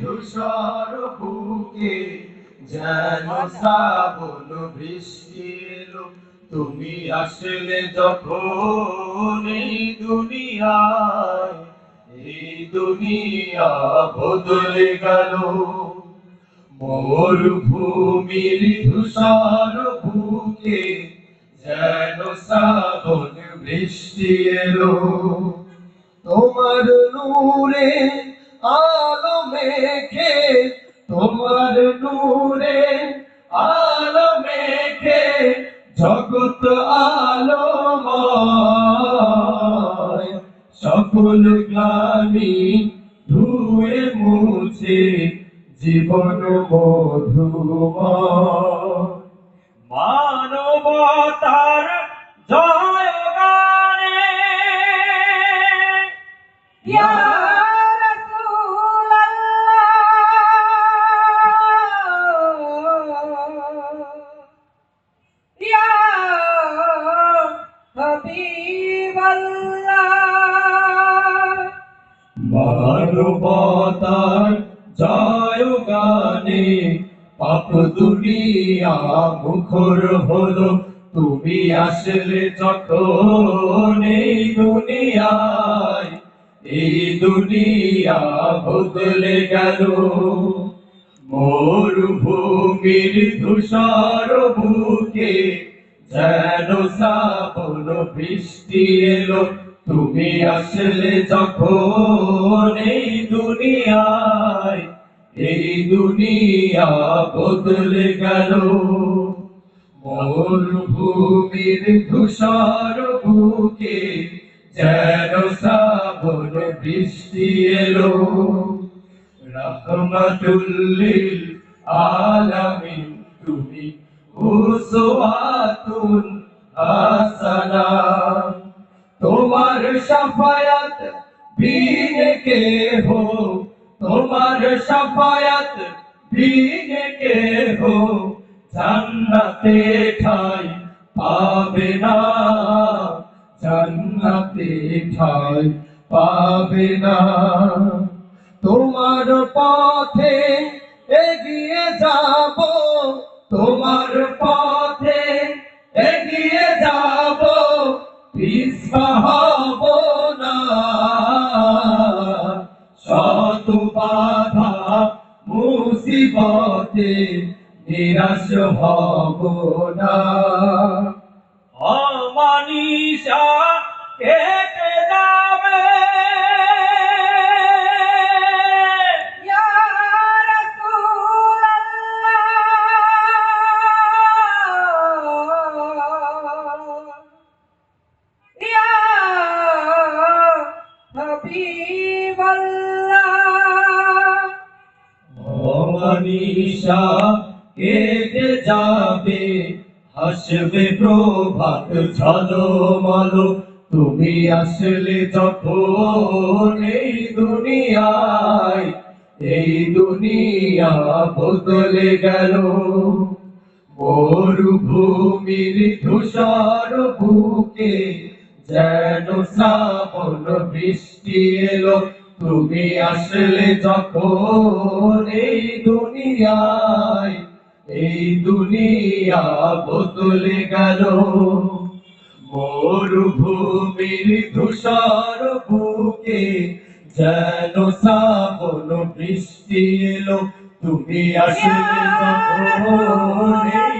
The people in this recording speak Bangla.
ধূসর যেন শ্রাবণ বৃষ্টি এলো তুমি আসলে যখন এই দুনিয়ায়, এই দুনিয়া বদলে গেল। মরুভূমির ধূসর বুকে যেন শ্রাবণ বৃষ্টি এলো তোমার নূরে আলো মেখে তোমার নূরে আলো মেখে জগৎ আলোময়। সকল গ্লানি ধুয়ে মুছে জীবন মধুময়। মানবতার জয় গানে ইয়া মানবতার জয় গানে, পাপ দুনিয়া মুখর হলো। তুমি আসলে যখন এই দুনিয়ায়, এই দুনিয়া বদলে গেল। মরুভূমির ধূসর বুকে যেন শ্রাবণ বৃষ্টি এলো। তুমি আসলে যখন এই দুনিয়ায়, এই দুনিয়া বদলে গেল। মরুভূমির ধূসর বুকে যেন শ্রাবণ বৃষ্টি এলো। রহমতুল্লিল আলামিন, তুমি উসওয়াতুন হাসানা। শাফায়াত বিনে কে হো তোমার শাফায়াত বিনে কে হো জান্নাতে ঠাই পাবে না, জান্নাতে ঠাই পাবে না। তোমার পথে এগিয়ে যাব, তোমার পথে মুসিবতে নিরাশ হব না। অমানিসা ইয়া অমনীষা কেটে যাবে? হাসবে প্রভাত ঝলমল তুমি আসলে যখন এই দুনিয়ায়, এই দুনিয়া বদলে গেল। মরুভূমির ধূসর বুকে যেন শ্রাবণ বৃষ্টি এলো। তুমি আসলে যখন এই দুনিয়ায়, এই দুনিয়া বদলে গেল। মরুভূমির ধূসর বুকে যেন শ্রাবণ বৃষ্টি এলো। তুমি আসলে যখন এই